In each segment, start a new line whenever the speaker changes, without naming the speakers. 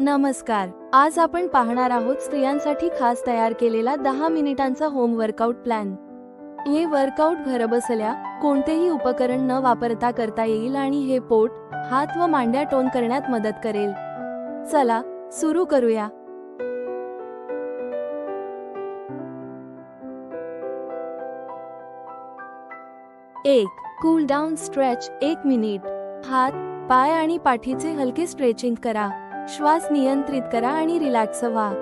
नमस्कार. आज आपण पाहणार आहोत स्त्रियांसाठी खास तयार केलेला दहा मिनिटांचा होम वर्कआउट प्लॅन हे वर्कआउट घरबसल्या कोणतेही उपकरण न वापरता करता येईल आणि हे पोट हात व मांड्या टोन करण्यात मदत करेल. चला सुरू करूया. एक कूल डाऊन स्ट्रेच एक मिनिट हात पाय आणि पाठीचे हलके स्ट्रेचिंग करा. श्वास नियंत्रित करा आणि रिलॅक्स व्हा.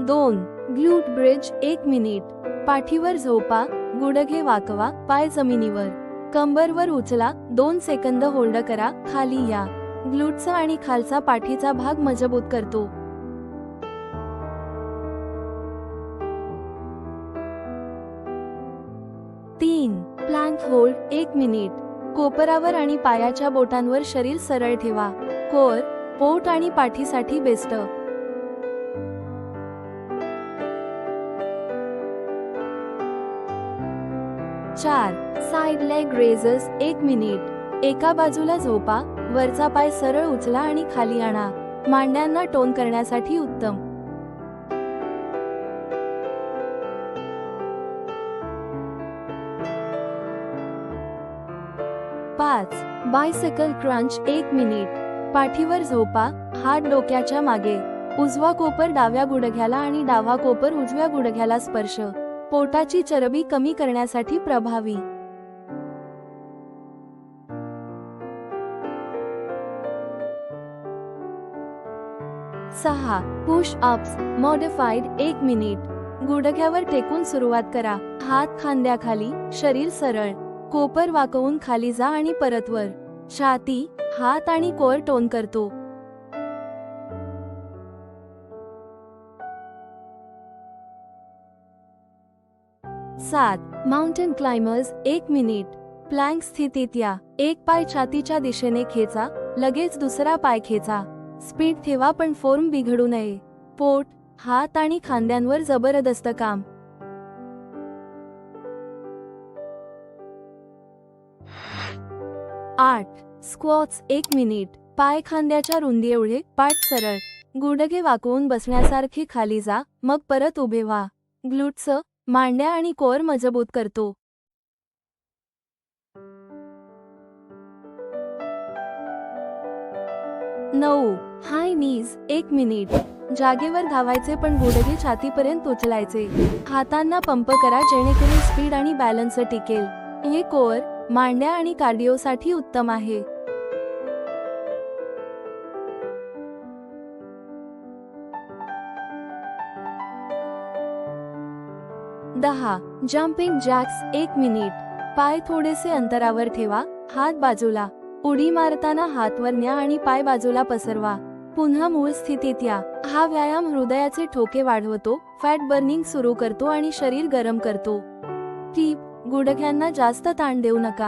दोन ग्लूट ब्रिज एक मिनिट पाठीवर झोपा गुडघे वाकवा पाय जमिनीवर. कंबरवर उचला दोन सेकंद होल्ड करा खाली या. ग्लूटचा आणि खालचा पाठीचा भाग मजबूत करतो. शांत होल्ड एक मिनिट. कोपरावर आणि पायाच्या बोटांवर शरीर सरळ ठेवा. कोर पोट आणि पाठीसाठी बेस्ट. चार. साइड लेग रेझर्स एक मिनिट. एका बाजूला झोपा वरचा पाय सरळ उचला आणि खाली आणा. मांड्यांना टोन करण्यासाठी उत्तम. पाच. बायसायकल क्रंच एक मिनिट. पाठीवर झोपा हात डोक्याच्या मागे. उजवा कोपर डाव्या गुडघ्याला आणि डावा कोपर उजव्या गुडघ्याला स्पर्श. पोटाची चरबी कमी करण्यासाठी प्रभावी. सहा. पुश अप्स मॉडिफाईड एक मिनिट. गुडघ्यावर टेकून सुरुवात करा. हात खांद्याखाली शरीर सरळ. कोपर वाकवून खाली जा आणि परतवर छाती हात आणि कोर टोन करतो. सात माउंटेन क्लाइंबर्स एक मिनिट. प्लँक स्थितीत या. एक पाय छातीच्या दिशेने खेचा लगेच दुसरा पाय खेचा. स्पीड ठेवा पण फॉर्म बिघडू नये. पोट हात आणि खांद्यांवर जबरदस्त काम. आठ. स्क्वॉट्स एक मिनिट पाय खांद्याच्या रुंदी एवढे. पाठ सरळ. गुडघे वाकवून बसण्यासारखी खाली जा. मग परत उभे व्हा. ग्लुट्स मांड्या आणि कोर मजबूत करतो. नऊ. हाय नीज एक मिनिट जागेवर धावायचे पण गुडघे छातीपर्यंत उचलायचे. हातांना पंप करा जेणेकरून स्पीड आणि बॅलन्स टिकेल. हे कोर मांड्या आणि कार्डिओसाठी उत्तम आहे. दहा. जम्पिंग जॅक्स एक मिनिट. पाय थोडेसे अंतरावर ठेवा हात बाजूला. उडी मारताना हात वर न्या आणि पाय बाजूला पसरवा. पुन्हा मूळ स्थितीत या. हा व्यायाम हृदयाचे ठोके वाढवतो फॅट बर्निंग सुरू करतो आणि शरीर गरम करतो. टीप गुडघ्यांना जास्त ताण देऊ नका.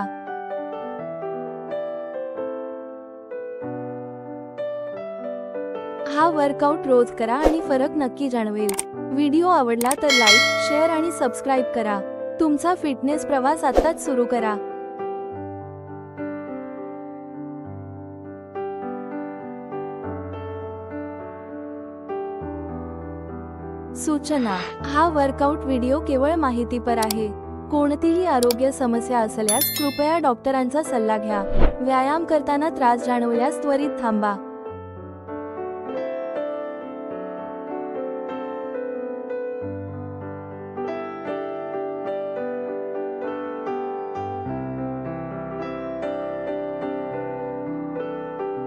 हा वर्कआउट रोज करा आणि फरक नक्की जाणवेल. व्हिडिओ आवडला तर लाईक शेअर आणि सबस्क्राईब करा. तुमचा फिटनेस प्रवास आत्ताच सुरू करा. सूचना. हा वर्कआउट व्हिडिओ केवळ माहितीपर आहे. कोणतीही आरोग्य समस्या असल्यास कृपया डॉक्टरांचा सल्ला घ्या. व्यायाम करताना त्रास जाणवल्यास त्वरित थांबा.